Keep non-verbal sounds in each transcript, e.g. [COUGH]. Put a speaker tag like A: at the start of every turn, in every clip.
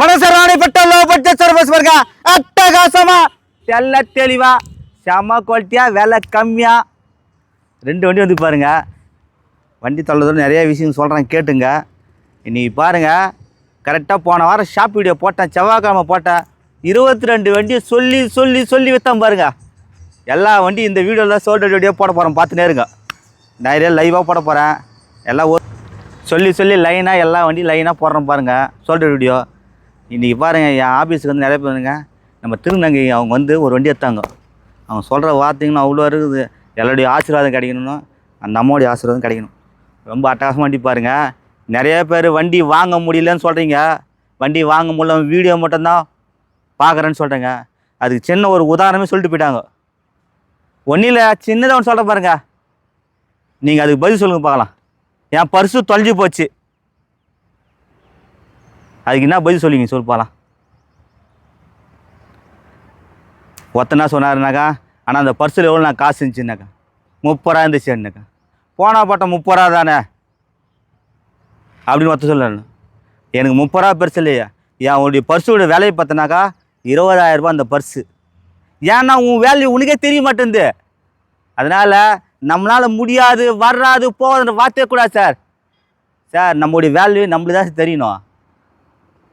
A: மனசராணிப்பட்ட low budget service பாருங்க அட்டகாசமா. தெல்ல தெளிவா செம குவாலிட்டியா விலை கம்மியா. ரெண்டு வண்டி வந்து பாருங்க. வண்டி தொல்லதோடு நிறைய விஷயம் சொல்கிறேன் கேட்டுங்க. இன்னைக்கு பாருங்க கரெக்டாக போன வாரம் ஷாப் வீடியோ போட்டேன் செவ்வாய்க்கிழமை போட்டேன். இருபத்தி ரெண்டு வண்டி சொல்லி சொல்லி சொல்லி விற்றேன் பாருங்க. எல்லா வண்டி இந்த வீடியோவில் சோல்டர் வீடியோ போட போகிறேன் பார்த்துனே இருங்க. நிறைய லைவாக போட போகிறேன் எல்லாம் சொல்லி சொல்லி லைனாக எல்லா வண்டியும் லைனாக போடுறோம் பாருங்கள் சோல்டர் வீடியோ இன்றைக்கி பாருங்கள் என் ஆஃபீஸுக்கு வந்து நிறைய பேருங்க நம்ம திருநங்கை அவங்க வந்து ஒரு வண்டி எடுத்தாங்க. அவங்க சொல்கிற வார்த்தைங்களும் அவ்வளோ இருக்குது. எல்லாருடைய ஆசீர்வாதம் கிடைக்கணும்னா அந்த அம்மாவுடைய ஆசீர்வாதம் கிடைக்கணும். ரொம்ப அட்டகாசமாக வண்டி பாருங்கள் நிறைய பேர் வண்டி வாங்க முடியலன்னு சொல்கிறீங்க வண்டி வாங்க முடியல வீடியோ மட்டும்தான் பார்க்குறேன்னு சொல்கிறேங்க அதுக்கு சின்ன ஒரு உதாரணமே சொல்லிட்டு போயிட்டாங்க. ஒன்றும் இல்லை சின்னதாக ஒன்று சொல்கிறேன் பாருங்க. நீங்கள் அதுக்கு பதில் சொல்லுங்கள் பார்க்கலாம். என் பர்ஸு தொலைஞ்சு போச்சு. அதுக்கு என்ன பதில் சொல்லுவீங்க? சொல் போகலாம் ஒத்தனா சொன்னாருனாக்கா ஆனால் அந்த பர்ஸில் எவ்வளோ நான் காசு இருந்துச்சுனாக்கா முப்பது ரூபா இருந்துச்சுன்னாக்கா போனா பட்டம் முப்பது ரூபா தானே? அப்படின்னு ஒத்த சொல்லணும் எனக்கு முப்பது ரூபா பெருசு இல்லையா. என் உன்னுடைய பர்ஸோட விலையை பார்த்தனாக்கா இருபதாயிரம் ரூபாய் அந்த பர்ஸு ஏன்னா உன் வேல்யூ உனக்கே தெரிய மாட்டேங்குது. அதனால் நம்மளால் முடியாது வர்றாது போகாதுன்ற வார்த்தையே கூடாது சார். சார் நம்மளுடைய வேல்யூ நம்மளுக்கு தான் தெரியணும்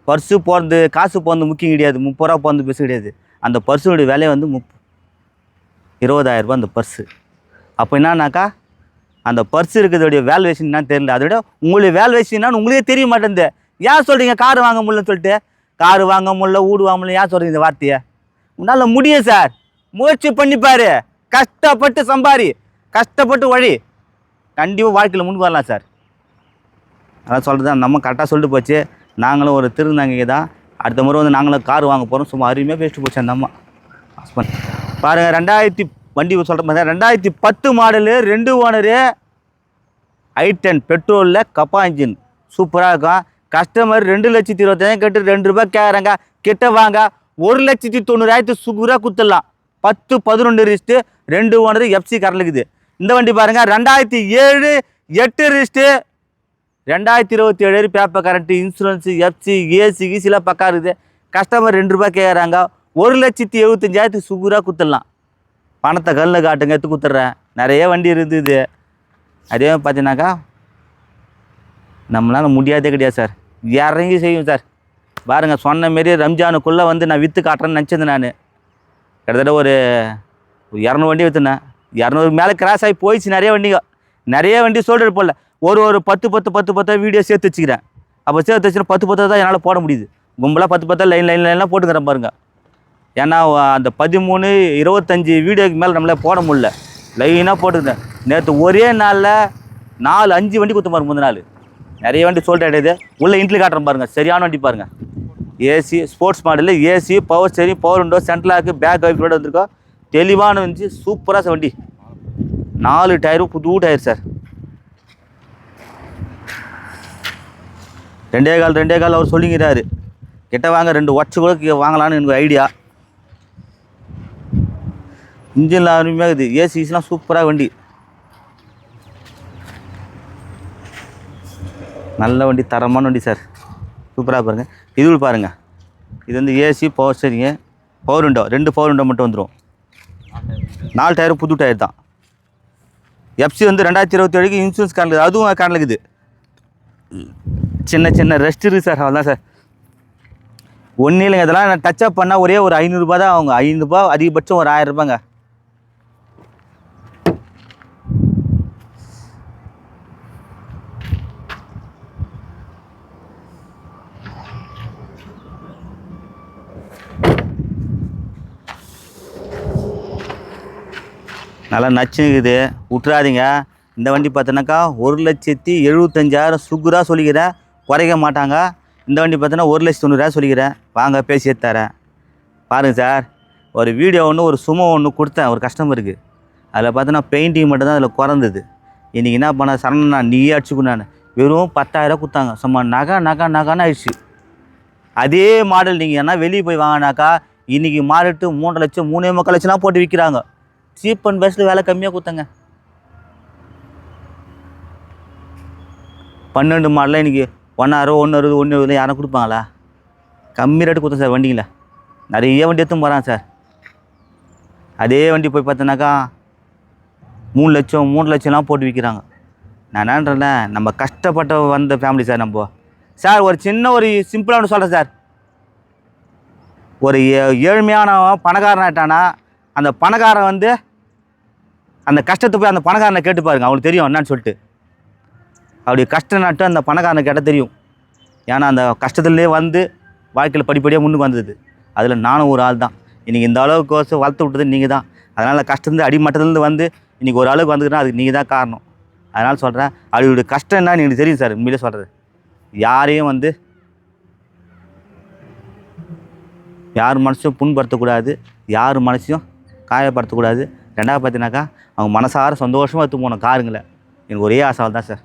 A: பர்ஸு போகிறது காசு போகிறது முக்கியம் கிடையாது. முப்பது ரூபா போகிறது பெருசு கிடையாது. அந்த பர்ஸுடைய விலை வந்து முப் இருபதாயிரரூபா அந்த பர்ஸு அப்போ என்னன்னாக்கா அந்த பர்ஸ் இருக்கிறதோடைய வேல்வேஷன் என்னன்னு தெரியல. அதோட உங்களுடைய வேல்வேஷன் உங்களுக்கே தெரிய மாட்டேங்குது. ஏன் சொல்கிறீங்க கார் வாங்க முடியலன்னு சொல்லிட்டு. கார் வாங்க முடியல வீடு வாங்க முடியல ஏன் சொல்கிறீங்க இந்த வார்த்தையை? உன்னால் முடியும் சார். முயற்சி பண்ணிப்பார் கஷ்டப்பட்டு சம்பாரி. கஷ்டப்பட்டு வழி கண்டிப்பாக வாழ்க்கையில் முன் வரலாம் சார். அதான் சொல்கிறது நம்ம கரெக்டாக சொல்லிட்டு போச்சு. நாங்களும் ஒரு திருநங்கை தான். அடுத்த முறை வந்து நாங்களும் கார் வாங்க போகிறோம் சும்மா அருமையாக பேசிட்டு போச்சு அந்த அம்மா. ஹஸ்பண்ட். பாருங்கள் ரெண்டாயிரத்தி வண்டி சொல்கிற மாதிரி ரெண்டாயிரத்தி பத்து மாடலு ரெண்டு ஓனரு. ஐ டென் பெட்ரோலில் கப்பா இன்ஜின். சூப்பராக இருக்கும். கஸ்டமர் ரெண்டு லட்சத்தி இருபத்தாயிரம் கேட்டு ரெண்டு ரூபாய் கேட்குறாங்க கிட்ட வாங்க. ஒரு லட்சத்தி தொண்ணூறாயிரத்து சூப்பராக குத்துடலாம். பத்து பதினொன்று ரிஸ்ட்டு ரெண்டு ஓனர் எஃப்சி கரலுக்குது இந்த வண்டி பாருங்கள் ரெண்டாயிரத்தி ஏழு எட்டு ரிஸ்ட்டு ரெண்டாயிரத்தி இருபத்தி ஏழு paper current insurance FC AC கீசிலாம் பக்கா இருக்குது கஸ்டமர் ரெண்டு ரூபாய் கேட்குறாங்க ஒரு லட்சத்தி எழுபத்தஞ்சாயிரத்துக்கு சுகுராக கொடுத்துடலாம். பணத்தை கல்லில் காட்டுங்க எடுத்து கொடுத்துட்றேன். நிறைய வண்டி இருந்தது. அதே மாதிரி பார்த்தீங்கன்னாக்கா நம்மளால் முடியாதே கிடையாது சார். இறங்கி செய்யும் சார். பாருங்கள் சொன்ன மாரி ரம்ஜானுக்குள்ளே வந்து நான் விற்று காட்டுறேன்னு நினச்சிருந்தேன் நான். கிட்டத்தட்ட ஒரு ஒரு இரநூறு வண்டி விற்றுனேன் இரநூறு மேலே கிராஸ் ஆகி போயிடுச்சு நிறைய வண்டிங்க நிறைய வண்டி சோல்டர் போடல. ஒரு ஒரு பத்து பத்து பத்து பத்தா வீடியோ சேர்த்து வச்சுக்கிறேன். அப்போ சேர்த்து வச்சுன்னா பத்து பத்தா தான் என்னால் போட முடியுது. கும்பலாக பத்து பத்தா லைன் லைன் லைன்லாம் போட்டுக்கிறேன் பாருங்க. ஏன்னா அந்த பதிமூணு இருபத்தஞ்சி வீடியோக்கு மேலே நம்மளால் போட முடியல. லைனாக போட்டுக்கிறேன். நேற்று ஒரே நாளில் நாலு அஞ்சு வண்டி கொடுத்த பாருங்க முந்தின நாள். நிறைய வண்டி சோல்டர் கிடையாது உள்ளே இன்ட்லி காட்டுறேன் பாருங்கள் சரியான வண்டி பாருங்கள் ஏசி ஸ்போர்ட்ஸ் மாடலில் AC power steering power window central lock back வைஃபரோட வந்திருக்கோம். தெளிவான வந்துச்சு சூப்பராக வண்டி. நாலு டயரும் புது டயர் சார். ரெண்டே கால் ரெண்டே கால் அவர் சொல்லிங்கிறாரு. கிட்ட வாங்க ரெண்டு ஒட்சு கூட வாங்கலான்னு எனக்கு ஐடியா இன்ஜின்லாம் அருமையாக இருக்குது. ஏசிஸ்லாம் சூப்பராக வண்டி. நல்ல வண்டி தரமான வண்டி சார். சூப்பராக பாருங்கள் இது பாருங்கள் இது வந்து AC power steering power window ரெண்டு பவர் விண்டோ மட்டும் வந்துடும் நாலு டயரும் புது டயர் தான். எஃப்சி வந்து ரெண்டாயிரத்தி இருபத்தி ஏழுக்கு இன்சூரன்ஸ் கார்டில் அதுவும் கார்டில் இருக்குது. சின்ன சின்ன ரெஸ்ட் இருக்குது சார் அவ்வளோதான் சார் ஒன்றும் இல்லைங்க இதெல்லாம் நான் டச்சப் பண்ணால் ஒரே ஒரு ஐநூறுரூபா தான் அவங்க ஐநூறுரூபா அதிகபட்சம் ஒரு ஆயிரம் நல்லா நச்சுக்குது விட்றாதீங்க இந்த வண்டி பார்த்தோன்னாக்கா ஒரு லட்சத்தி எழுபத்தஞ்சாயிரம் சுகுராக சொல்லிக்கிறேன். குறைக்க மாட்டாங்க. இந்த வண்டி பார்த்தோன்னா ஒரு லட்சத்தி தொண்ணூறுரூவா சொல்லிக்கிறேன். வாங்க பேசி தரேன். பாருங்கள் சார் ஒரு வீடியோ ஒன்று ஒரு சுமோ ஒன்று கொடுத்தேன். ஒரு கஸ்டமருக்கு. அதில் பார்த்தோன்னா பெயிண்டிங் மட்டும்தான் அதில் குறந்தது. இன்றைக்கி என்ன பண்ண சரணண்ணா நான் நீயே அடிச்சுக்கணும் வெறும் பத்தாயிரம் கொடுத்தாங்க. சும்மா நகை நகை நகைன்னு ஆயிடுச்சு. அதே மாடல் நீங்கள் என்ன வெளியே போய் வாங்கினாக்கா இன்றைக்கி மாறிட்டு மூன்றரை லட்சம் மூணே முக்கால் லட்சம்லாம் போட்டு விற்கிறாங்க. சீப் அண்ட் பெஸ்ட்டில் விலை கம்மியாக கொடுத்தாங்க. பன்னெண்டு மாடலில் இன்றைக்கி ஒன்றாயிரம் ஒன்று அறுபது ஒன்று இருபது யாரும் கொடுப்பாங்களா? கம்மி ரேட்டு கொடுத்தேன் சார் வண்டிங்கள நிறைய வண்டி எடுத்துன்னு போகிறான் சார். அதே வண்டி போய் பார்த்தோன்னாக்கா மூணு லட்சம் மூணு லட்சம்லாம் போட்டு விற்கிறாங்க. நான் என்னன்றேன் நம்ம கஷ்டப்பட்ட வந்த ஃபேமிலி சார் நம்ம. சார் ஒரு சின்ன ஒரு சிம்பிளாக ஒன்று சொல்கிறேன் சார். ஒரு ஏ- ஏழ்மையானவன் பணக்காரன் ஆகிட்டானா அந்த பணக்காரன் வந்து அந்த கஷ்டத்தை போய் அந்த பணக்காரனை கேட்டு பாருங்க அவனுக்கு தெரியும் என்னன்னு சொல்லிட்டு. அப்படி கஷ்ட நட்டு அந்த பணக்காரனை கேட்டால் தெரியும். ஏன்னா அந்த கஷ்டத்துலேயே வந்து வாழ்க்கையில் படிப்படியாக முன்னுக்கு வந்தது. அதில் நானும் ஒரு ஆள் தான் இன்றைக்கி இந்த அளவுக்கு கோசம் வளர்த்து விட்டது நீங்கள் தான் அதனால் கஷ்டத்துலேருந்து அடிமட்டத்துலேருந்து வந்து இன்றைக்கி ஒரு அளவுக்கு வந்துக்கிறேன் அதுக்கு நீங்கள் தான் காரணம். அதனால் சொல்கிறேன் அவளுடைய கஷ்டம் என்ன எனக்கு தெரியும் சார் உண்மையிலே சொல்கிறது யாரையும் வந்து யார் மனசையும் புண்படுத்தக்கூடாது யார் மனசையும் காயப்படுத்தக்கூடாது. ரெண்டாவது பார்த்தீங்கன்னாக்கா அவங்க மனசார சந்தோஷமாக எடுத்து போன காருங்களே. எனக்கு ஒரே ஆசை தான் சார்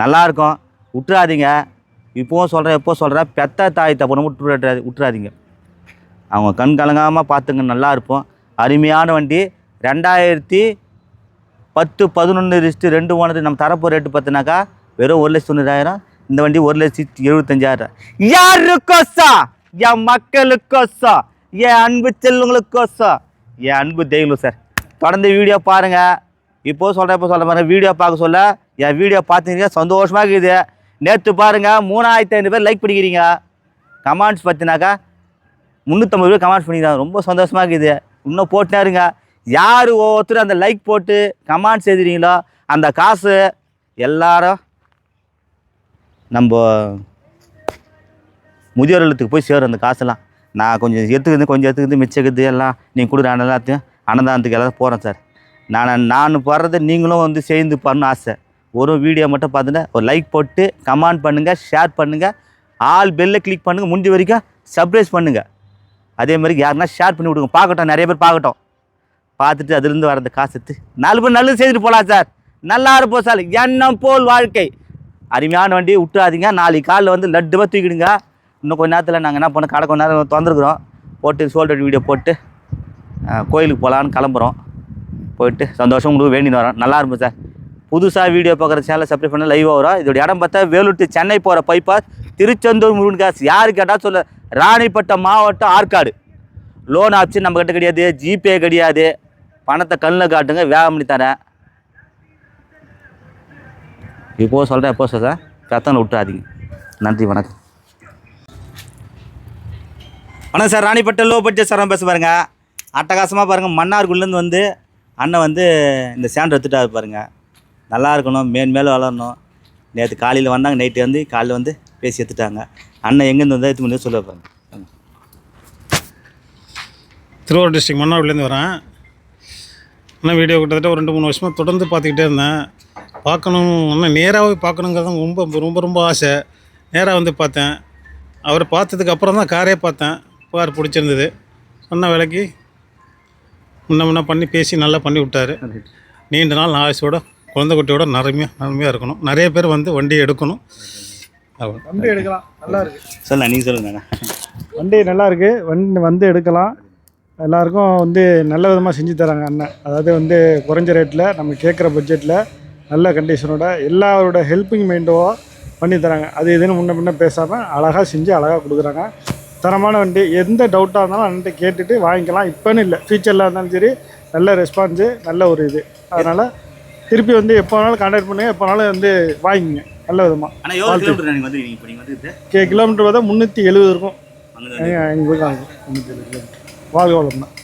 A: நல்லா இருக்கும் விட்டுறாதீங்க இப்போவும் சொல்கிறேன் எப்போ சொல்கிறேன் பெத்த தாய் தப்பனை விட்டு விட்டுறாதீங்க அவங்க கண் கலங்காமல் பார்த்துங்க நல்லா இருப்போம். அருமையான வண்டி. ரெண்டாயிரத்தி பத்து பதினொன்று லிஸ்ட்டு ரெண்டு ஓனது நம்ம தரப்போ ரேட்டு பார்த்தினாக்கா வெறும் ஒரு லட்சத்தி தொண்ணூறாயிரம். இந்த வண்டி ஒரு லட்சத்தி எழுபத்தஞ்சாயிரம் யாருக்கோசா? என் மக்களுக்கோசா? என் அன்பு செல்வங்களுக்கோசா? என் அன்பு தெய்வம் சார் தொடர்ந்து வீடியோ பாருங்கள் இப்போ சொல்கிறேன் இப்போ சொல்கிற பாருங்கள் வீடியோ பார்க்க சொல்ல என் வீடியோ பார்த்தீங்க சந்தோஷமாக இருக்குது. நேற்று பாருங்கள் மூணாயிரத்தி ஐநூறு பேர் லைக் பண்ணிக்கிறீங்க. கமெண்ட்ஸ் பார்த்தினாக்கா முந்நூற்றம்பது பேர் கமெண்ட்ஸ் பண்ணிக்கிறாங்க. ரொம்ப சந்தோஷமாக இருக்குது. இன்னும் போட்டுனே இருங்க. யார் ஒவ்வொருத்தரும் அந்த லைக் போட்டு கமெண்ட்ஸ் எழுதுறீங்களோ அந்த காசு எல்லாரும் நம்ம முதியோர் இல்லத்துக்கு போய் சேரும் அந்த காசெல்லாம். நான் கொஞ்சம் எடுத்துக்கிறது கொஞ்சம் எடுத்துக்கிறது மிச்சக்குது எல்லாம் நீங்கள் கொடுக்குற எல்லாத்தையும் அன்னதானத்துக்கு எல்லாம் போகிறேன் சார். நான் நான் போடுறத நீங்களும் வந்து சேர்ந்து பண்ணணும் ஆசை. ஒரு வீடியோ மட்டும் பார்த்துட்டு ஒரு லைக் போட்டு கமெண்ட் பண்ணுங்கள் ஷேர் பண்ணுங்கள் ஆல் பெல்லை கிளிக் பண்ணுங்கள் முடிஞ்ச வரைக்கும் சர்ப்ரைஸ் பண்ணுங்கள் அதே மாதிரி யாருன்னா ஷேர் பண்ணி விடுங்க. பார்க்கட்டும் நிறைய பேர் பார்க்கட்டும். பார்த்துட்டு அதுலேருந்து வர அந்த காசு நாலு பேர் நல்லது செய்துட்டு போகலாம் சார். நல்லா இருப்போம் சார். எண்ணம் போல் வாழ்க்கை. அருமையான வண்டியை விட்டுறாதீங்க. நாளைக்கு காலில் வந்து லட்டுவாக தூக்கிடுங்க. இன்னும் கொஞ்ச நேரத்தில் நாங்கள் என்ன பண்ண கடை கொஞ்ச நேரம் திறந்துருக்குறோம். போட்டு சோல்டர் வீடியோ போட்டு கோயிலுக்கு போகலான்னு கிளம்புறோம். போயிட்டு சந்தோஷம் உங்களுக்கு வேண்டின்னு வரோம். நல்லா இருக்கும் சார். புதுசாக வீடியோ பார்க்குற சேனலை சப்ஸ்கிரைப் பண்ண லைவாக வரும். இதோட இடம் பார்த்தா வேலூர் to சென்னை போகிற பைபாஸ் திருச்செந்தூர் முருகன் காசு. யார் கேட்டால் சொல்ல. ராணிப்பட்டம் மாவட்டம் ஆற்காடு. லோன் ஆப்ஷன் நம்மக்கிட்ட கிடையாது. ஜிபே கிடையாது. பணத்தை கண்ணில் காட்டுங்க. வேகம் பண்ணி தரேன். இப்போ சொல்கிறேன் எப்போ சொல்கிறேன் கத்தனை விட்டுறாதீங்க. நன்றி வணக்கம். வணக்கம் sir. Ranipettai low budget sir பேச பாருங்க. அட்டகாசமாக பாருங்கள் மன்னார்குள்ளேருந்து வந்து அண்ணன் வந்து இந்த சேண்டை எடுத்துட்டாரு பாருங்கள் நல்லா இருக்கணும் மேன் மேலே வளரணும். நேற்று காலையில் வந்தாங்க நைட்டு வந்து காலையில் வந்து பேசி எடுத்துட்டாங்க. அண்ணன் எங்கேருந்து வந்தால் எடுத்து முடியும் சொல்ல பாருங்க.
B: திருவாரூர் டிஸ்ட்ரிக் மன்னார்லேருந்து வரேன். ஆனால் வீடியோ கிட்டத்தட்ட ஒரு ரெண்டு மூணு வருஷமாக தொடர்ந்து பார்த்துக்கிட்டே இருந்தேன். பார்க்கணும் ஆனால் நேராகவே பார்க்கணுங்கிறது ரொம்ப ரொம்ப ரொம்ப ஆசை. நேராக வந்து பார்த்தேன். அவரை பார்த்ததுக்கு அப்புறம் தான் காரே பார்த்தேன். கார் பிடிச்சிருந்தது. சொன்ன விலைக்கு முன்ன முன்ன பண்ணி பேசி நல்லா பண்ணி விட்டாரு. நீண்ட நாள் ஆயுசோட குழந்தை குட்டியோட நறுமையாக நறுமையாக இருக்கணும். நிறைய பேர் வந்து வண்டி எடுக்கணும்.
C: வண்டி எடுக்கலாம். நல்லா இருக்கு.
A: சொல்லுண்ணா நீங்கள் சொல்லுங்கண்ணா
C: வண்டி நல்லா இருக்கு. வண்டி வந்து எடுக்கலாம். எல்லாருக்கும் வந்து நல்ல விதமாக செஞ்சு தராங்க அண்ணன். அதாவது வந்து குறைஞ்ச ரேட்டில் நம்ம கேட்குற பட்ஜெட்டில் நல்ல கண்டிஷனோட எல்லாரோட ஹெல்ப்பிங் மைண்டோவா பண்ணி தராங்க. அது இதுன்னு முன்ன பின்ன பேசாமல் அழகாக செஞ்சு அழகாக கொடுக்குறாங்க. தரமான வண்டி எந்த டவுட்டாக இருந்தாலும் அண்ணன்ட்ட கேட்டுட்டு வாங்கிக்கலாம். இப்போன்னு இல்லை. ஃபியூச்சரில் இருந்தாலும் சரி நல்ல ரெஸ்பான்ஸு நல்ல ஒரு இது. அதனால் திருப்பி வந்து எப்போ வேணாலும் கான்டாக்ட் பண்ணுங்கள் எப்போ வேணாலும் வந்து வாங்கிங்க. நல்ல விதமாக கே கிலோமீட்டர் பார்த்தா முந்நூற்றி எழுபது இருக்கும்.
A: அங்கே
C: எங்களுக்கு ஆகும் முந்நூற்றி எழுபது கிலோமீட்டர் வாழ்க வளம் தான்.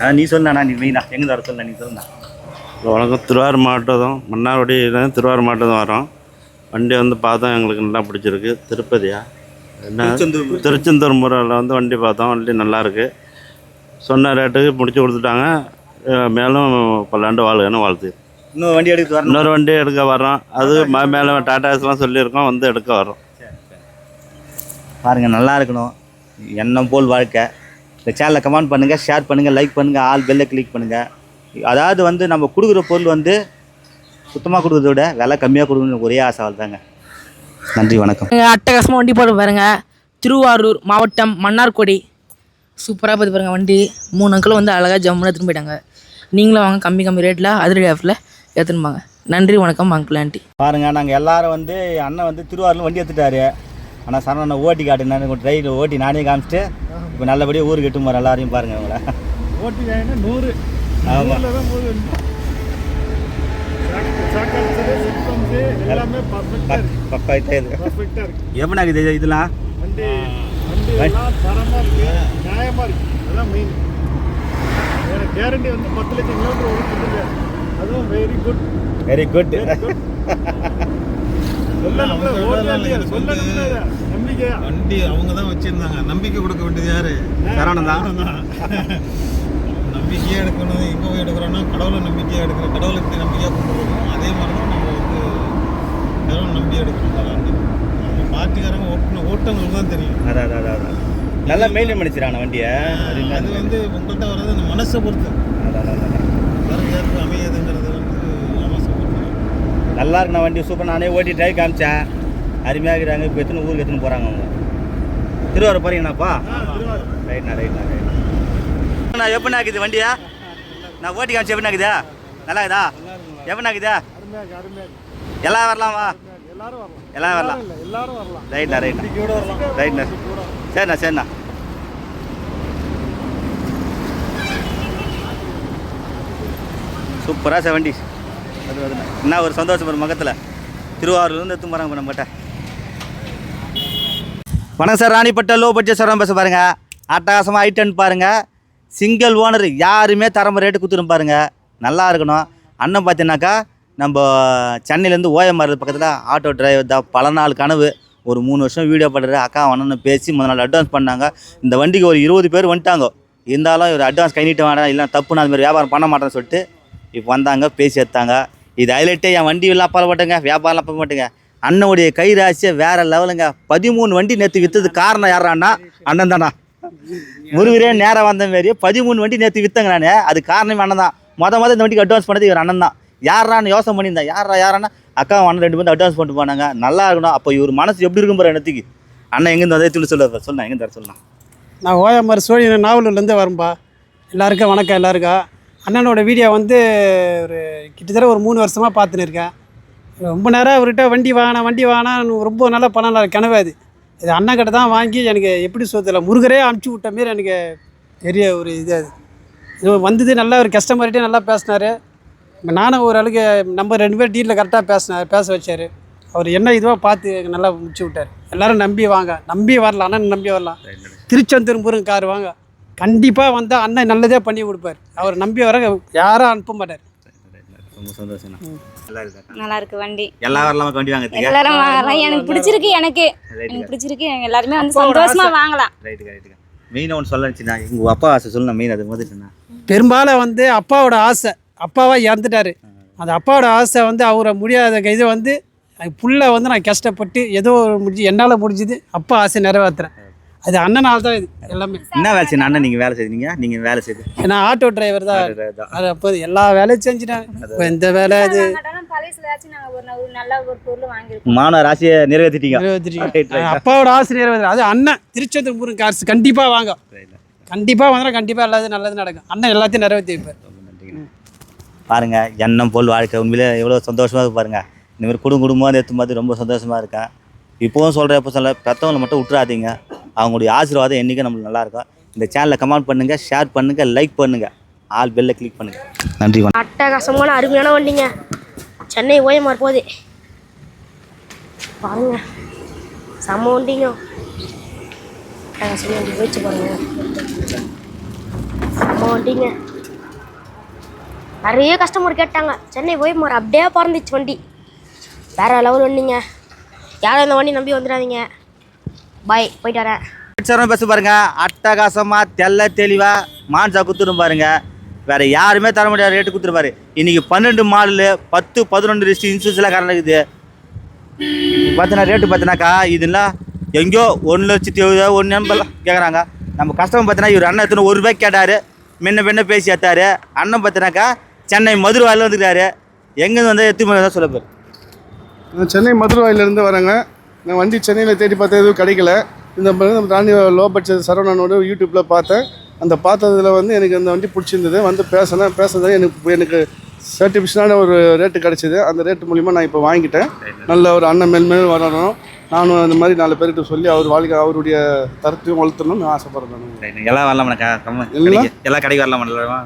A: ஆ நீ சொல்லுண்ணா நீ மெயினா. எங்கே வர சொல்லுண்ணா நீ சொல்லுண்ணா.
D: வணக்கம். திருவாரூர் மாவட்டம் மன்னார்குடியிலேருந்து திருவாரூர் மாவட்டம் தான் வரோம். வண்டி வந்து பார்த்தோம் எங்களுக்கு நல்லா பிடிச்சிருக்கு. திருப்பதியா? என்ன?
A: திருச்செந்தூர்.
D: திருச்செந்தூர் முறையில் வந்து வண்டி பார்த்தோம். வண்டி நல்லா இருக்கு சொன்ன ரேட்டுக்கு முடிச்சு கொடுத்துட்டாங்க. மேலும் பல்லாண்டு வாழ்கன்னு வாழ்த்து.
A: இன்னும் வண்டி எடுத்து வரணும்.
D: இன்னொரு வண்டி எடுக்க வரோம் அது மேலே டாட்டாஸ்லாம் சொல்லியிருக்கோம். வந்து எடுக்க வரோம்
A: பாருங்கள் நல்லா இருக்கணும். எண்ணம் போல் வாழ்க்கை. இந்த சேனலை கமெண்ட் பண்ணுங்கள் ஷேர் பண்ணுங்கள் லைக் பண்ணுங்கள் ஆல் பெல்லை கிளிக் பண்ணுங்கள் அதாவது வந்து நம்ம கொடுக்குற பொருள் வந்து சுத்தமாக கொடுக்குறத விட விலை கம்மியாக கொடுக்கணும்னு ஒரே ஆசை தாங்க நன்றி வணக்கம்.
E: அட்டகாசமாக வண்டி போட்டு பாருங்க. திருவாரூர் மாவட்டம் மன்னார்குடி. சூப்பராக பார்த்து பாருங்க வண்டி. மூணு அங்கிள் வந்து அழகாக ஜம்முன்னு எடுத்துன்னு போயிட்டாங்க. நீங்களும் வாங்க கம்மி கம்மி ரேட்டில் அதிரடி ஆஃபில் எடுத்துன்னு போங்க. நன்றி வணக்கம் அங்கிள் ஆண்டி
A: பாருங்கள் நாங்கள் எல்லாரும் வந்து அண்ணன் வந்து திருவாரூரில் வண்டி எடுத்துட்டாரு. ஆனால் சரண ஓட்டி காட்டுனாரு. ட்ரெயின் ஓட்டி நானே காமிச்சிட்டு இப்போ நல்லபடியாக ஊருக்கு எட்டு போகிறேன் எல்லாரையும் பாருங்கள் அவங்கள
C: ஓட்டி நூறு.
A: ஆமா.
C: நூறில் தான் போகுது வண்டி. சாக்கு- சாக்காடு எல்லாமே பர்ஃபெக்டாக இருக்கு.
A: பக்காயிட்டே இது
C: பர்ஃபெக்டாக இருக்கு.
A: எப்படிண்ணா இது இதெல்லாம்?
C: வண்டி வண்டி எல்லாம் தரமாக இருக்கு. நியாயமாக இருக்கு. அதான் மெயின் எனக்கு கேரண்டி வந்து பத்து லட்சம் கிலோமீட்டர் ஓடிட்டு அதுவும் வெரி குட்
A: வெரி குட்
B: வண்டி அவங்க தான் வச்சுருந்தாங்க. நம்பிக்கை கொடுக்க வேண்டியது யாரு?
A: சரவணன் தான்.
B: நம்பிக்கையாக எடுக்கணும் எங்கே போய் எடுக்கிறோன்னா கடவுளை நம்பிக்கையாக எடுக்கிறோம் கடவுளை எப்படி நம்பிக்கையாக கொண்டுருக்கோம் அதே மாதிரி தான் நம்ம கடவுளை நம்பி எடுக்கணும் வண்டி நம்ம பார்ட்டிக்காரங்க ஓட்டுன ஓட்டங்களுக்கு தான் தெரியும்.
A: அதான் அதான் அதான், அதான் நல்லா மெயின்டைன் பண்ணிச்சிடான வண்டியை.
B: அது வந்து உங்கள்கிட்ட வர்றது அந்த மனசை பொறுத்து.
A: அதான், அதான்,
B: அமையாதுங்கிறது வந்து மனசை பொறுத்து
A: நல்லா இருக்குண்ணா வண்டி சூப்பர் நானே ஓட்டி டிரைவ் காமிச்சேன். அருமையாக இருக்கிறாங்க இப்போ எத்தனை ஊருக்கு எத்தனை போகிறாங்க அவங்க? திருவாரூர் போகிறீங்கண்ணாப்பா ரைட்ண்ணா ரைட்ண்ணா ரைட் நான் எப்படிண்ணா இருக்குது வண்டியா? நான் ஓட்டி காமிச்சு எப்படிண்ணா இருக்குதா? நல்லா இருக்குதா? எப்படிண்ணா இருக்குதா. எல்லாம் வரலாமா
C: எல்லாரும் வரலாம்.
A: எல்லாம் வரலாம்.
C: எல்லாரும் வரலாம்.
A: ரைட்ண்ணா ரைட்ண்ணா ரைட்ண்ணா சரிண்ணா சரிண்ணா. சூப்பராக சார் வண்டி. அது அதுண்ணா. என்ன ஒரு சந்தோஷம் ஒரு முகத்தில். திருவாரூர்லேருந்து எடுத்து போகிறாங்க நம்மகிட்ட. வணக்கம் sir Ranipettai low budget sir bus பாருங்க. அட்டகாசமாக ஐட்டன் பாருங்க. சிங்கிள் ஓனர் யாருமே தரம்ப ரேட்டு கொடுத்துரும் பாருங்க. நல்லா இருக்கணும். அண்ணன் பார்த்தீங்கன்னாக்கா நம்ம சென்னையிலேருந்து ஓஎம்ஆர் பக்கத்தில் ஆட்டோ டிரைவர் தான். பல நாள் கனவு. ஒரு மூணு வருஷம் வீடியோ பண்ணுற அக்கா வண்ணன்னு பேசி முதல் நாள் அட்வான்ஸ் பண்ணாங்க. இந்த வண்டிக்கு ஒரு இருபது பேர் வந்துட்டாங்க. இருந்தாலும் இவர் அட்வான்ஸ் கை நீட்ட வேண்டாம் இல்லை தப்பு நான் அது மாதிரி வியாபாரம் பண்ண மாட்டேன்னு சொல்லிட்டு இப்போ வந்தாங்க பேசி எடுத்தாங்க. இது ஹைலைட்டே என் வண்டி எல்லாம் பல மாட்டேங்க வியாபாரம்லாம் பண்ண மாட்டேங்க. அண்ணனுடைய கை ராசியை வேறு லெவலுங்க பதிமூணு வண்டி நேற்று விற்றது காரணம் யாரான்னா அண்ணன் தானா. முருகரே நேராக வந்த மாரி பதிமூணு வண்டி நேற்று வித்தங்க நான். அது காரணமே அண்ணன் தான். மொதல் மொதல் இந்த வண்டிக்கு அட்வான்ஸ் பண்ணது இவர் அண்ணன் தான். யாரான்னு யோசனை பண்ணியிருந்தேன் யாரா யாரானா அக்கா அண்ணன் ரெண்டு பேரும் அட்வான்ஸ் பண்ணிட்டு போனாங்க நல்லா இருக்கணும். அப்போ இவர் மனசு எப்படி இருக்கும் பாரு என்னத்துக்கு? அண்ணன் எங்கேருந்து அதே சொல்லி சொல்ல சொன்னேன் எங்கே தர சொல்லலாம்
F: நான் ஓஎம்ஆர் சோழி நாவலூர்லேருந்து வரும்பா எல்லாருக்கும் வணக்கம் எல்லாருக்கும் அண்ணனோட வீடியோ வந்து ஒரு கிட்டத்தட்ட ஒரு மூணு வருஷமாக பார்த்துன்னு இருக்கேன். ரொம்ப நேரம் அவர்கிட்ட வண்டி வாங்கினா வண்டி வாங்கினா ரொம்ப நல்லா பணம் கனவு அது. இது அண்ணன் கிட்ட தான் வாங்கி எனக்கு எப்படி சொல்றதில்ல முருகரே அமுச்சு விட்ட மாரி எனக்கு பெரிய ஒரு இது அது. இது வந்தது நல்லா ஒரு கஸ்டமர்கிட்டே நல்லா பேசினார். நானும் ஓரளவுக்கு நம்ம ரெண்டு பேர் டீலில் கரெக்டாக பேசினார் பேச வச்சார். அவர் என்ன இதுவாக பார்த்து நல்லா முடிச்சு விட்டார். எல்லாரும் நம்பி வாங்க. நம்பி வரலாம். அண்ணன் நம்பி வரலாம். திருச்செந்தூர் முருகன் கார் வாங்க. கண்டிப்பாக வந்தால் அண்ணன் நல்லதே பண்ணி கொடுப்பார். அவர் நம்பி வர யாரும் அனுப்ப மாட்டார்.
A: ரொம்ப சந்தோஷம் நல்லா இருக்கா
G: வண்டி.
A: எல்லா வரலாமா வண்டி
G: எல்லாரும் வாங்கலாம் எனக்கு பிடிச்சிருக்கு எனக்கு. எனக்கு பிடிச்சிருக்கு. எல்லாருமே வந்து சந்தோஷமா வாங்கலாம்.
A: ரைட்டுக்கா ரைட்டுக்கா மெயினாக ஒன்று சொல்ல உங்கள் அப்பா ஆசை சொல்லணும் மெயின் அது முதல்ல
F: பெரும்பாலும் வந்து அப்பாவோட ஆசை. அப்பாவா இறந்துட்டாரு. அந்த அப்பாவோட ஆசை வந்து அவரை முடியாத இது வந்து புள்ள வந்து நான் கஷ்டப்பட்டு ஏதோ ஒரு முடிஞ்சு என்னால் முடிஞ்சுது அப்பா ஆசை நிறைவேற்றுறேன் அது அண்ணனால் தான் இது எல்லாமே.
A: என்ன வேலை செய்யணும்? அண்ணன் நீங்கள் வேலை செய்தீங்க நீங்கள் வேலை செய்து.
F: ஏன்னா ஆட்டோ டிரைவர் தான். அது அப்போ எல்லா வேலையும் செஞ்சுட்டேன் இந்த வேலை
G: வாங்கியிருக்கோம்.
A: மாணவ ராசியை நிறைவேற்றிட்டீங்க right.
F: அப்பாவோட ஆசை நிறைவேற்ற அது அண்ணன் திருச்செந்தூர் முருகன் காசு கண்டிப்பாக வாங்க. கண்டிப்பாக வந்தால் கண்டிப்பாக எல்லாத்தையும் நல்லது நடக்கும். அண்ணன் எல்லாத்தையும் நிறைவேற்றி வைப்பார்
A: பாருங்கள் எண்ணம் போல் வாழ்க்கை. உண்மையிலே எவ்வளோ சந்தோஷமாக இருக்கு பாருங்க. இந்தமாதிரி குடும்ப குடும்பமாக எடுத்து பார்த்து ரொம்ப சந்தோஷமாக இருக்கேன் இப்போவும் சொல்கிற எப்போ சொல்ல பெற்றவங்களை மட்டும் விட்டுறாதீங்க அவங்களுடைய ஆசீர்வாதம் என்றைக்கும் நம்மளுக்கு நல்லாயிருக்கும் இந்த சேனலை கமெண்ட் பண்ணுங்கள் ஷேர் பண்ணுங்கள் லைக் பண்ணுங்கள் ஆல் பெல்ல கிளிக் பண்ணுங்கள் நன்றி வணக்கம்.
H: அட்டகாசமான அருமையான வண்டிங்க. சென்னை ஓயமார் போகுது. பாருங்க. செம்ம வண்டிங்க. அட்டகாசமாக வண்டி போயிடுச்சு பாருங்க. செம்ம வண்டிங்க. நிறைய கஸ்டமர் கேட்டாங்க. சென்னை போய் ஓயமார் அப்படியே பறந்துச்சு வண்டி. வேறு லெவல் வண்டிங்க. யாரும் இந்த வண்டி நம்பி வந்துடாதீங்க. பாய் போயிட்டு வரேன்.
A: பேச பாருங்க. அட்டகாசமாக தெல்ல தெளிவாக மான்சா குத்துடும் பாருங்க. வேற யாருமே தர முடியாத ரேட்டு கொடுத்துருப்பாரு. இன்னைக்கு பன்னெண்டு மாடலு பத்து பதினொன்று ரிஸ்ட் இன்சூரன்ஸ்லாம் கரண்ட் இருக்குது. பார்த்தீங்கன்னா ரேட்டு பார்த்தீங்கன்னாக்கா இதெல்லாம் எங்கேயோ ஒன்று லட்சத்தி எழுபது ஒன்று எண்பதுலாம் கேட்குறாங்க நம்ம கஸ்டமர் பார்த்தீங்கன்னா இவர் அண்ணன் எத்தனை ஒரு ரூபாய்க்கு கேட்டார். முன்ன பின்ன பேசி ஏற்றாரு அண்ணன் பார்த்தீங்கன்னாக்கா சென்னை மதுரவாயில் வந்துருக்காரு எங்கேருந்து வந்து எத்தி மணி தான் சொல்ல பேர்.
I: நான் சென்னை மதுரவாயிலிருந்து வரேங்க. நான் வண்டி சென்னையில் தேடி பார்த்தேன் எதுவும் கிடைக்கல. இந்த மாதிரி ராணி லோ பட்ஜெட் சரவணனோட யூடியூப்பில் பார்த்தேன். அந்த பார்த்ததுல வந்து எனக்கு அந்த வண்டி பிடிச்சிருந்தது. வந்து பேசினேன் பேசுனது எனக்கு எனக்கு சர்டிஃபிகேஷனான ஒரு ரேட்டு கிடச்சிது. அந்த ரேட்டு மூலிமா நான் இப்போ வாங்கிட்டேன். நல்ல ஒரு அண்ணன் மேல் மேல் வரணும் நானும் அந்த மாதிரி நாலு பேர்கிட்ட சொல்லி அவர் வாழ்க்கை அவருடைய தரத்தையும் வளர்த்தணும்னு ஆசைப்படுறேன்
A: எல்லாம் வரலாமாக்கா கம்ம.
I: எல்லாம்?
A: கடைக்கு எல்லா கடைக்கு வரலாமா?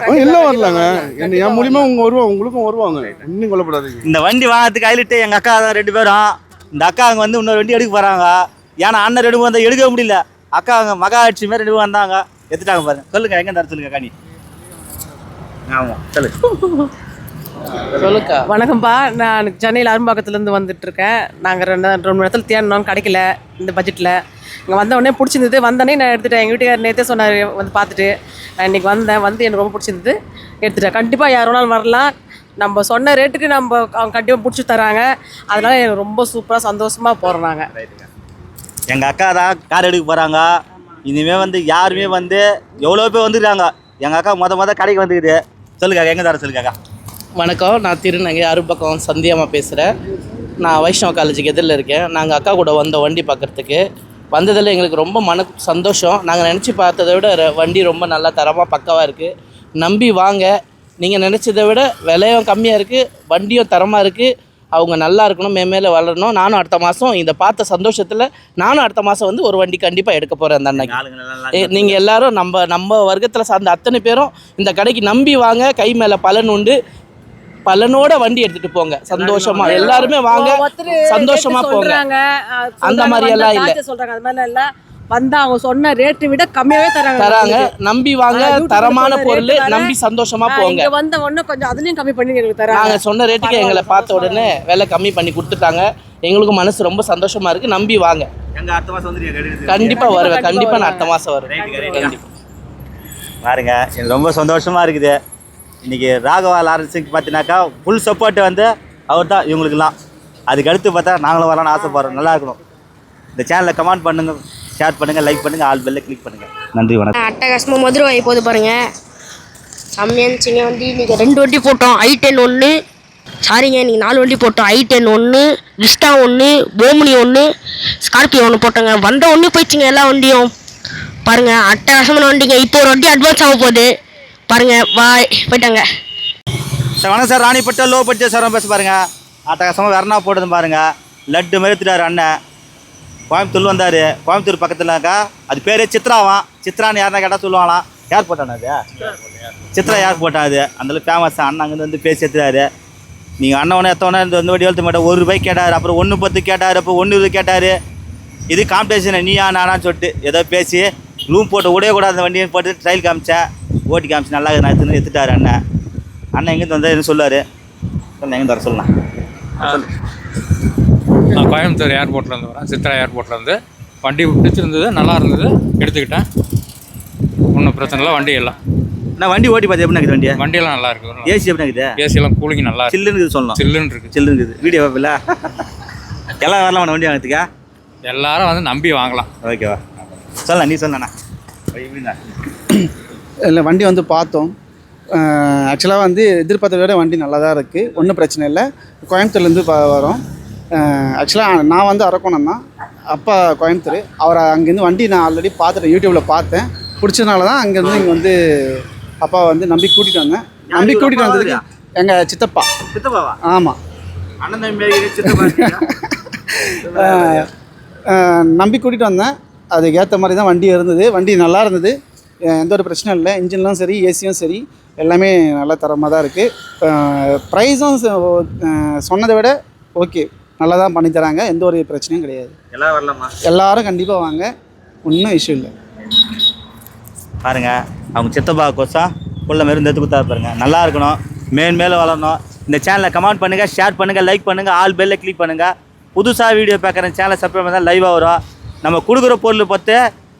I: ஆ, எல்லாம் வரலாங்க. என்ன என் மூலியமா உங்க வருவாங்க உங்களுக்கும் வருவாங்க. இன்னும் கொல்லப்படாதீங்க
A: இந்த வண்டி வாங்கிறதுக்கு ஹைலைட்டு எங்கள் அக்கா தான் ரெண்டு பேரும். இந்த அக்கா அங்கே வந்து இன்னொரு வண்டி எடுக்க போகிறாங்க ஏன்னா அண்ணன் ரெண்டு வந்து எடுக்க முடியல. அக்கா அங்கே மகாட்சி மாதிரி ரெண்டு பேரும் வந்தாங்க. எடுத்துட்டாங்க பாருங்க. சொல்லுங்க எங்கே தர சொல்லுங்க காணி ஆமாம் சொல்லு. [LAUGHS]
J: சொல்லுக்கா. வணக்கம்ப்பா நான் சென்னையில் அரும்பாக்கத்துலேருந்து வந்துட்டுருக்கேன். நாங்கள் ரெண்டு ரெண்டு மூணு இடத்துல தேடினோம் கிடைக்கல இந்த பட்ஜெட்டில் இங்கே வந்த உடனே பிடிச்சிருந்தது. வந்தோடனே நான் எடுத்துட்டேன். எங்கள் வீட்டுக்காரர் நேற்றே சொன்னார் வந்து பார்த்துட்டு நான் இன்றைக்கி வந்தேன். வந்து எனக்கு ரொம்ப பிடிச்சிருந்தது. எடுத்துட்டேன். கண்டிப்பாக யார் வேணாலும் வரலாம். நம்ம சொன்ன ரேட்டுக்கு நம்ம அவங்க கண்டிப்பாக பிடிச்சி தராங்க. அதனால் எனக்கு ரொம்ப சூப்பராக சந்தோஷமாக போகிறோம் நாங்கள்
A: எங்கள் அக்கா தான் கார் எடுக்க போகிறாங்க இனிமேல் வந்து யாருமே வந்து எவ்வளோ பேர் வந்துருக்காங்க? எங்கள் அக்கா மொத மொத கடைக்கு வந்துக்குது. சொல்லுங்க எங்கே தர சொல்லுங்க
J: வணக்கம் நான் திருநங்கை அரும்பக்கம் சந்தியாமா பேசுகிறேன் நான் வைஷ்ணவ காலேஜுக்கு எதிரில் இருக்கேன். நாங்கள் அக்கா கூட வந்த வண்டி பார்க்குறதுக்கு. வந்ததில் எங்களுக்கு ரொம்ப மன சந்தோஷம். நாங்கள் நினச்சி பார்த்ததை விட வண்டி ரொம்ப நல்லா தரமாக பக்காவாக இருக்குது நம்பி வாங்க. நீங்கள் நினச்சதை விட விலையும் கம்மியாக இருக்குது வண்டியும் தரமாக இருக்குது அவங்க நல்லா இருக்கணும் மேம்மேலே வளரணும். நானும் அடுத்த மாதம் இதை பார்த்த சந்தோஷத்தில் நானும் அடுத்த மாதம் வந்து ஒரு வண்டி கண்டிப்பாக எடுக்க போகிறேன் அந்த அன்னைக்கு.
A: ஆளுங்க நல்லா
J: ஏ, நீங்க எல்லாரும் நம்ம நம்ம வர்க்கத்துல சார்ந்த அத்தனை பேரும் இந்த கடைக்கு நம்பி வாங்க. கை மேல பலன் உண்டு. பலனோட வண்டி எடுத்துட்டு போங்க. சந்தோஷமா. எல்லாருமே வாங்க. சந்தோஷமா போங்க. அந்த மாதிரி எல்லாம் இல்ல.
K: சொல்கிறாங்க அது மாதிரிலாம் இல்லை. வந்து அவங்க சொன்ன ரேட்டை விட கம்மியாகவே தராங்க
J: தராங்க. நம்பி வாங்க. தரமான பொருள். நம்பி சந்தோஷமா போங்க.
K: இங்கே வந்த உடனே கொஞ்சம் அதுலேயும் கம்மி பண்ணி எங்களுக்கு
J: நாங்க
K: தராங்க
J: சொன்ன ரேட்டுக்கு எங்களை பார்த்த உடனே விலை கம்மி பண்ணி கொடுத்துட்டாங்க. எங்களுக்கும் மனசு ரொம்ப சந்தோஷமா இருக்கு. நம்பி வாங்க.
A: அடுத்த மாதம் வந்துருக்கீங்க
J: கண்டிப்பா வருவேன். கண்டிப்பா நான் அடுத்த மாசம் வருவேன். கண்டிப்பா.
A: பாருங்க ரொம்ப சந்தோஷமாக இருக்குது. இன்றைக்கி ராகவா லாரன்ஸுக்கு பார்த்தீங்கன்னாக்கா ஃபுல் சப்போர்ட்டு வந்து அவர் தான் இவங்களுக்குலாம் அதுக்கடுத்து பார்த்தா நாங்களும் வரலாம்னு ஆசைப்படுறோம். நல்லா இருக்கணும். இந்த சேனலை கமெண்ட் பண்ணுங்கள் ஷேர் பண்ணுங்கள் லைக் பண்ணுங்கள் ஆல் பெல்ல கிளிக் பண்ணுங்கள் நன்றி வணக்கம்.
H: அட்டகாசமாக மதுரை வாங்கி போது பாருங்கள் செம்மையா இருந்துச்சுங்க. வண்டி நீங்கள் ரெண்டு வண்டி போட்டோம். ஐ டென் ஒன்று சாரிங்க நீங்கள் நாலு வண்டி போட்டோம். ஐ டென் ஒன்று விஸ்டா ஒன்று போமினி ஒன்று ஸ்கார்பியோ ஒன்று போட்டோங்க. வந்த ஒன்று போயிடுச்சுங்க எல்லா வண்டியும். பாருங்கள் அட்டகாசமான வண்டிங்க. இப்போ ஒரு வண்டி அட்வான்ஸ் ஆக போகுது. பாருங்க பாய் போயிட்டாங்க.
A: சார் வணக்கம் sir. Ranipettai low budget sir பேச பாருங்க. அட்டகாசமாக வெறனா போடுது பாருங்க. லட்டு மாதிரி எடுத்துட்டாரு அண்ணன். கோயம்புத்தூர் வந்தார். கோயம்புத்தூர் பக்கத்துலக்கா அது பேர் சித்ராவான் சித்ரான்னு யாருன்னா கேட்டால் சொல்லுவாங்களாம். யார் போட்டானா அது? சித்ரா யார் போட்டா அது அந்தளவுக்கு ஃபேமஸ் அண்ணன் அங்கேருந்து வந்து பேசி எடுத்துட்டாரு. நீங்கள் அண்ணன் எத்தவனே இந்த வந்து வண்டி எழுத்த மாட்டேன் ஒரு ரூபாய்க்கு கேட்டார். அப்புறம் ஒன்று பத்து கேட்டார். அப்புறம் ஒன்று இது கேட்டார். இது காம்படிஷன் நீயா நானான்னு சொல்லிட்டு ஏதோ பேசி ரூம் போட்டு விடவே கூடாது அந்த வண்டியை போட்டு ட்ரையல் காமிச்சேன். ஓட்டி காமிச்சு நல்லா இருக்குது, நான் எடுத்துன்னு எடுத்துட்டாரு அண்ணன் அண்ணன் எங்கேருந்து வந்தால் என்ன சொல்லுவார் சொல்லுங்க எங்கே தர சொல்லலாம்
L: நான் கோயம்புத்தூர் ஏர்போர்ட்லேருந்து வரேன் சித்ரா ஏர்போர்ட்லேருந்து வண்டி பிடிச்சிருந்தது நல்லா இருந்தது எடுத்துக்கிட்டேன். ஒன்றும் பிரச்சனை இல்லை வண்டி எல்லாம்.
A: நான் வண்டி ஓட்டி பார்த்து எப்படி இருக்குது வண்டியை?
L: வண்டியெல்லாம் நல்லா இருக்கு.
A: ஏசி எப்படி இருக்குது
L: ஏசியெல்லாம் கூலிங் நல்லா
A: சில்லுன்னு இருக்குது சொல்லணும்.
L: சில்லுன்னு இருக்கு.
A: சில்லுன்னு இருக்குது. வீடியோ பார்ப்பில்ல எல்லாம் வரலாம் வண்டி வாங்கிறதுக்கா?
L: எல்லாரும் வந்து நம்பி வாங்கலாம்.
A: ஓகேவா. சொல்லலாம் நீ சொல்லண்ணா எப்படிண்ணா
M: இல்லை வண்டி வந்து பார்த்தோம். ஆக்சுவலாக வந்து எதிர்பார்த்ததை விட வண்டி நல்லா தான் இருக்குது ஒன்றும் பிரச்சனை இல்லை. கோயம்புத்தூர்லேருந்து வரோம். ஆக்சுவலாக நான் வந்து அரக்கோணம் தான். அப்பா கோயம்புத்தூர். அவரை அங்கேருந்து வண்டி நான் ஆல்ரெடி பார்த்துட்டேன். யூடியூப்பில் பார்த்தேன். பிடிச்சதுனால தான் அங்கேருந்து இங்கே வந்து அப்பா வந்து நம்பி கூட்டிகிட்டு வந்தேன். நம்பி கூட்டிகிட்டு வந்ததுக்கு எங்கள் சித்தப்பா.
A: சித்தப்பாவா?
M: ஆமாம் [LAUGHS] நம்பி கூட்டிகிட்டு வந்தேன். அதுக்கு ஏற்ற மாதிரி தான் வண்டி இருந்தது. வண்டி நல்லா இருந்தது. எந்த ஒரு பிரச்சனையும் இல்லை. இன்ஜின்லாம் சரி ஏசியும் சரி எல்லாமே நல்ல தரமாக தான் இருக்குது ப்ரைஸும் சொன்னதை விட ஓகே நல்லா தான் பண்ணி தராங்க. எந்த ஒரு பிரச்சனையும் கிடையாது.
A: எல்லாம் வரலாமா?
M: எல்லாரும் கண்டிப்பாக வாங்க. ஒன்றும் இஷ்யூ இல்லை.
A: பாருங்க அவங்க சித்தப்பா கொசா புள்ள மாரி எடுத்து கொடுத்தா பாருங்க. நல்லா இருக்கணும். மேன் மேலே வளரணும். இந்த சேனலை கமெண்ட் பண்ணுங்க ஷேர் பண்ணுங்க லைக் பண்ணுங்க ஆல் பெல்ல கிளிக் பண்ணுங்க. புதுசாக வீடியோ பார்க்குற சேனலை சப்ஸ்கிரைப் பண்ணால் லைவாக வரும். நம்ம கொடுக்குற பொருள் பார்த்து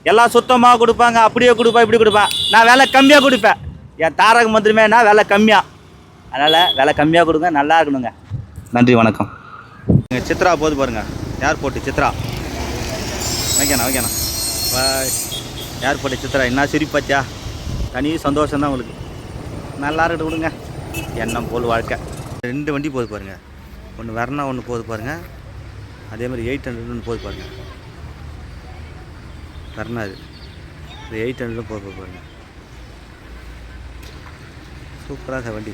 A: எல்லாம் சுத்தமாக கொடுப்பாங்க அப்படியே கொடுப்பா இப்படி கொடுப்பேன் நான் விலை கம்மியாக கொடுப்பேன். என் தாரக மந்திரமே நான் விலை கம்மியாக அதனால் விலை கம்மியாக கொடுங்க நல்லா இருக்கணுங்க. நன்றி வணக்கம். இங்க சித்ரா போது பாருங்க. ஏர்போர்ட்டு சித்ரா. ஓகேண்ணா ஓகேண்ணா பாய். ஏர்போர்ட்டு சித்ரா. என்ன சிரிப்பாச்சா? தனி சந்தோஷம் தான் உங்களுக்கு. நல்லா இருக்கட்டும் விடுங்க எண்ணம் போல் வாழ்க்கை. ரெண்டு வண்டி போகுது பாருங்க. ஒன்று வெர்னா ஒன்று போகுது பாருங்க. அதே மாதிரி எயிட் ஹண்ட்ரட் ஒன்று போகுது பாருங்க. கர்ணா இது. எயிட் ஹண்ட்ரட் போகுது பாருங்கள் சூப்பராக வண்டி.